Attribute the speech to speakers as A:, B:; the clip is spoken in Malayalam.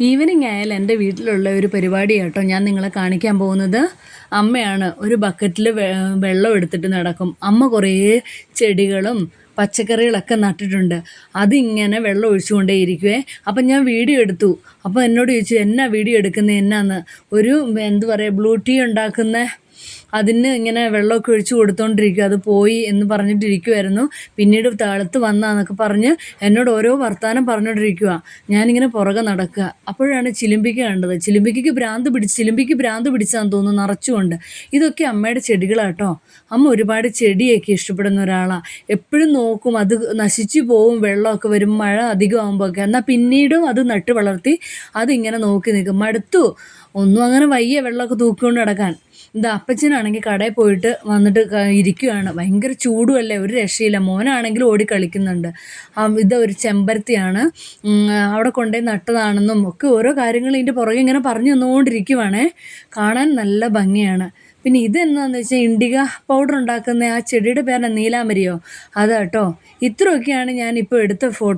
A: ഈവനിങ് ആയാൽ എന്റെ വീട്ടിലുള്ള ഒരു പരിപാടി കേട്ടോ ഞാൻ നിങ്ങളെ കാണിക്കാൻ പോകുന്നത് അമ്മയാണ്. ഒരു ബക്കറ്റിൽ വെള്ളം എടുത്തിട്ട് നടക്കും. അമ്മ കുറേ ചെടികളും പച്ചക്കറികളൊക്കെ നട്ടിട്ടുണ്ട്. അതിങ്ങനെ വെള്ളം ഒഴിച്ചുകൊണ്ടേ ഇരിക്കുവേ. അപ്പം ഞാൻ വീഡിയോ എടുത്തു. അപ്പോൾ എന്നോട് ചോദിച്ചു എന്നാ വീഡിയോ എടുക്കുന്നത് എന്നാന്ന്? ഒരു എന്തു പറയുക ബ്ലൂ ടീ ഉണ്ടാക്കുന്ന? അതിന് ഇങ്ങനെ വെള്ളമൊക്കെ ഒഴിച്ച് കൊടുത്തോണ്ടിരിക്കുക. അത് പോയി എന്ന് പറഞ്ഞിട്ടിരിക്കുമായിരുന്നു പിന്നീട് താളത്ത് വന്നാന്നൊക്കെ പറഞ്ഞ് എന്നോട് ഓരോ വർത്തമാനം പറഞ്ഞുകൊണ്ടിരിക്കുക ഞാനിങ്ങനെ പുറകെ നടക്കുക. അപ്പോഴാണ് ചിലിമ്പിക്ക കണ്ടത്. ചിലിമ്പിക്കയ്ക്ക് ഭ്രാന്ത് പിടിച്ച് ചിലിമ്പിക്ക് ഭ്രാന്ത് പിടിച്ചാന്ന് തോന്നുന്നു നിറച്ചുകൊണ്ട്. ഇതൊക്കെ അമ്മയുടെ ചെടികളാട്ടോ. അമ്മ ഒരുപാട് ചെടിയൊക്കെ ഇഷ്ടപ്പെടുന്ന ഒരാളാണ് എപ്പോഴും നോക്കും അത് നശിച്ചു പോവും വെള്ളമൊക്കെ വരും മഴ അധികമാകുമ്പോൾ ഒക്കെ എന്നാൽ പിന്നീടും അത് നട്ട് വളർത്തി അതിങ്ങനെ നോക്കി നിൽക്കും. മടുത്തു. ഒന്നും അങ്ങനെ വയ്യ വെള്ളമൊക്കെ തൂക്കിക്കൊണ്ട് നടക്കാൻ. ഇത് അപ്പച്ചനാണെങ്കിൽ കടയിൽ പോയിട്ട് വന്നിട്ട് ഇരിക്കുകയാണ് ഭയങ്കര ചൂടുമല്ലേ? ഒരു രക്ഷയില്ല. മോനാണെങ്കിൽ ഓടി കളിക്കുന്നുണ്ട്. ഇത് ഒരു ചെമ്പരത്തിയാണ്. അവിടെ കൊണ്ടുപോയി നട്ടതാണെന്നും ഒക്കെ ഓരോ കാര്യങ്ങൾ ഇതിന്റെ പുറകെ ഇങ്ങനെ പറഞ്ഞു തന്നുകൊണ്ടിരിക്കുവാണേ കാണാൻ നല്ല ഭംഗിയാണ്. പിന്നെ ഇതെന്താണെന്ന് വെച്ചാൽ ഇൻഡിക പൗഡർ ഉണ്ടാക്കുന്ന ആ ചെടിയുടെ പേരാണ് നീലാമരിയോ അതാട്ടോ ഇത്രയൊക്കെയാണ് ഞാൻ ഇപ്പോൾ എടുത്ത ഫോട്ടോ.